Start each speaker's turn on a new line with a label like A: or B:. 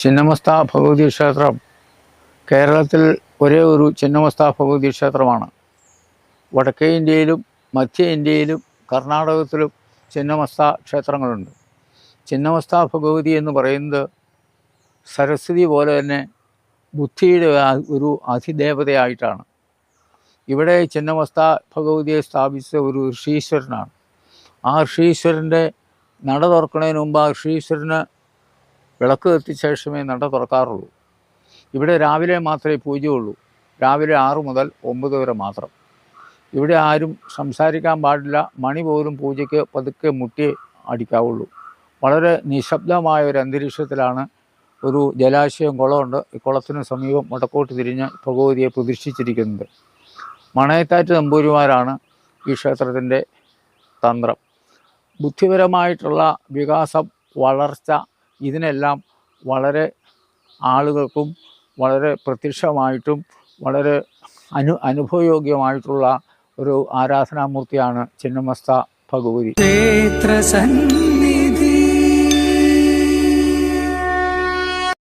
A: ചിന്നമസ്ത ഭഗവതി ക്ഷേത്രം കേരളത്തിൽ ഒരേ ഒരു ചിന്നമസ്ത ഭഗവതി ക്ഷേത്രമാണ്. വടക്കേ ഇന്ത്യയിലും മധ്യ ഇന്ത്യയിലും കർണാടകത്തിലും ചിന്നമസ്ത ക്ഷേത്രങ്ങളുണ്ട്. ചിന്നമസ്ത ഭഗവതി എന്ന് പറയുന്നത് സരസ്വതി പോലെ തന്നെ ബുദ്ധിയുടെ ഒരു അതിദേവതയായിട്ടാണ്. ഇവിടെ ചിന്നമസ്ത ഭഗവതിയെ സ്ഥാപിച്ച ഒരു ഋഷീശ്വരനാണ്. ആ ഋഷീശ്വരന്റെ നട തുറക്കുന്നതിന് മുമ്പ് ആ ഋഷീശ്വരന് വിളക്ക് കത്തിച്ച ശേഷമേ നട തുറക്കാറുള്ളൂ. ഇവിടെ രാവിലെ മാത്രമേ പൂജയുള്ളൂ. രാവിലെ ആറ് മുതൽ ഒമ്പത് വരെ മാത്രം. ഇവിടെ ആരും സംസാരിക്കാൻ പാടില്ല. മണി പോലും പൂജയ്ക്ക് പതുക്കെ മുട്ടി അടിക്കാവുള്ളൂ. വളരെ നിശബ്ദമായ ഒരു അന്തരീക്ഷത്തിലാണ് ഒരു ജലാശയം കുളമുണ്ട്. ഈ കുളത്തിന് സമീപം വടക്കോട്ട് തിരിഞ്ഞ് ഭഗവതിയെ പ്രതിഷ്ഠിച്ചിരിക്കുന്നത്. മണയത്താറ്റ് നമ്പൂരിമാരാണ് ഈ ക്ഷേത്രത്തിന്റെ തന്ത്രം. ബുദ്ധിപരമായിട്ടുള്ള വികാസം വളർച്ച ഇതിനെല്ലാം വളരെ ആളുകൾക്കും വളരെ പ്രത്യക്ഷമായിട്ടും വളരെ അനു അനുഭവയോഗ്യമായിട്ടുള്ള ഒരു ആരാധനാമൂർത്തിയാണ് ചിന്നമസ്ത ഭഗവതി.
B: ക്ഷേത്ര